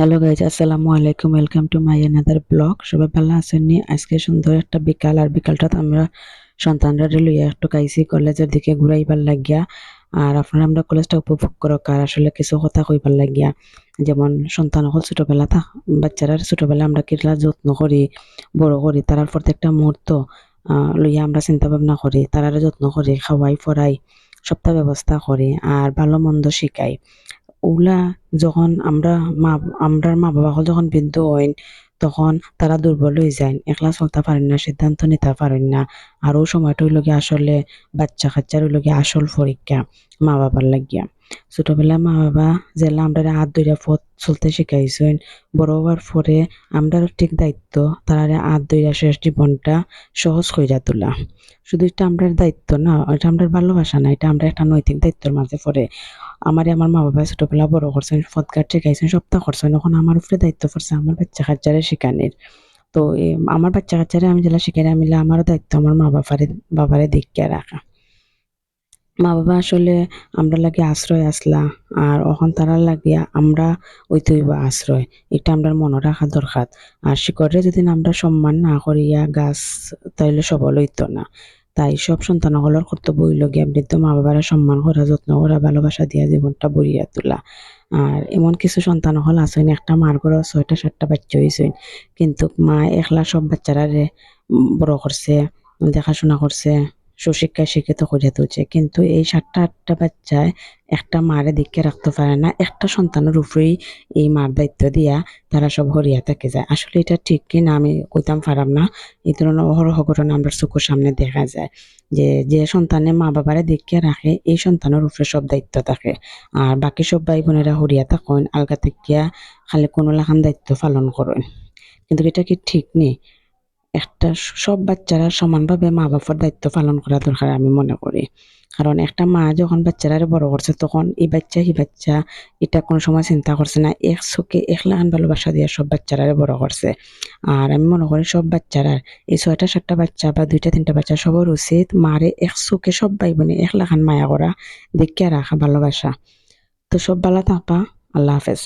Hello guys আসসালামু আলাইকুম welcome to my another blog সবাই ভালো আছেন নি? আজকে সুন্দর একটা বিকাল, আর বিকালটা আমরা সন্তানরা লইয়া একটু কাইছি কলেজের দিকে ঘুরাইবার লাগিয়া, আর আপনারা আমরা কলেজটা উপভোগ করো আর আসলে কিছু কথা কইবার লাগিয়া। যেমন সন্তান হল ছোটবেলা থাক বাচ্চারা ছোটবেলা আমরা কিরলা যত্ন করি, বড় করি তার প্রত্যেকটা মুহূর্ত লইয়া আমরা চিন্তা ভাবনা করি, তারার যত্ন করি, খাওয়াই ফরাই সবটা ব্যবস্থা করি, আর ভালো মন্দ শিখাই ওগুলা যখন আমরা মা, আমরার মা বাবা যখন বৃদ্ধ হইন, তখন তারা দুর্বল হয়ে যায় একলা চলতে পারেন না, সিদ্ধান্ত নিতে পারেন না। আর ও সময়টা গিয়ে আসলে বাচ্চা কাচ্চার গিয়ে আসল পরীক্ষা মা বাবার লাগিয়া। ছোটবেলায় মা বাবা জেলা আমরা হাত ধরে পথ চলতে শিখাইছেন, বড় হওয়ার পরে আমরা ঠিক দায়িত্ব তারা হাত ধরে শেষ জীবনটা সহজ কইরা তোলা। শুধু এটা আমরা দায়িত্ব না, এটা আমরা ভালোবাসা না, এটা আমরা একটা নৈতিক দায়িত্বের মাঝে পড়ে। আমারে আমার মা বাবা ছোটবেলা বড় করছেন ফৎকার শিখাইছেন সপ্তাহ করছেন। এখন আমার উপরে দায়িত্ব পড়ছে আমার বাচ্চা কাচ্চারে শিখানির। তো আমার বাচ্চা কাচ্চারে আমি যেটা শিখাই মিলে আমারও দায়িত্ব আমার মা বাবারে বাবারে দেখিয়া রাখা। মা বাবা আসলে আমরা লাগে আশ্রয় আসলা, আর এখন তারা লাগিয়া আমরা ওই তৈব আশ্রয়। এটা আমরা মনে রাখা দরকার। আর শিকড়ে যদি আমরা সম্মান না করিয়া গাছ তাইলে সবল হইতো না। তাই সব সন্তানসকলের কর্তব্য হইল গিয়া বৃদ্ধ মা বাবারা সম্মান করা যত্ন করা ভালোবাসা দিয়া জীবনটা বড়িয়া তোলা। আর এমন কিছু সন্তান হল আসইন একটা মার ঘর ছয়টা সাতটা বাচ্চা হয়েছেন কিন্তু মা একলা সব বাচ্চারারে উম, বড় করছে দেখাশোনা করছে। সুশিক্ষায় শিক্ষিত করিয়া তুলছে। কিন্তু এই সাতটা, আটটা বাচ্চায় একটা মারে দিকে রাখতে পারে না, একটা সন্তানের উপরেই এই মার দায়িত্ব দিয়া তারা সব হরিয়া থেকে যায়। আসলে এটা ঠিক কি না আমি কইতাম পারাম না। এই ধরনের অহরহ ঘটনা আমরা চোখের সামনে দেখা যায় যে যে সন্তানে মা বাবারে দেখিয়া রাখে, এই সন্তানের উপরে সব দায়িত্ব থাকে। আর বাকি সব ভাই বোনেরা হরিয়া থাকেন, আলগা থেকে খালি কোনো লাখান দায়িত্ব পালন করেন। কিন্তু এটা কি ঠিক নেই একটা সব বাচ্চারা সমানভাবে মা বাবার দায়িত্ব পালন করা দরকার আমি মনে করি। কারণ একটা মা যখন বাচ্চারা বড় করছে তখন এই বাচ্চা এই বাচ্চা এটা কোনো সময় চিন্তা করছে না, এক চোখে একলাখান ভালোবাসা দিয়ে সব বাচ্চারা বড় করছে। আর আমি মনে করি সব বাচ্চারা, এই ছয়টা, সাতটা বাচ্চা বা দুইটা, তিনটা বাচ্চা সবার উচিত মারে এক চোখে সব ভাই বোনে একলাখান মায়া করা দেখিয়া রাখা ভালোবাসা। তো সব ভালো থাকবা, আল্লাহ হাফেজ।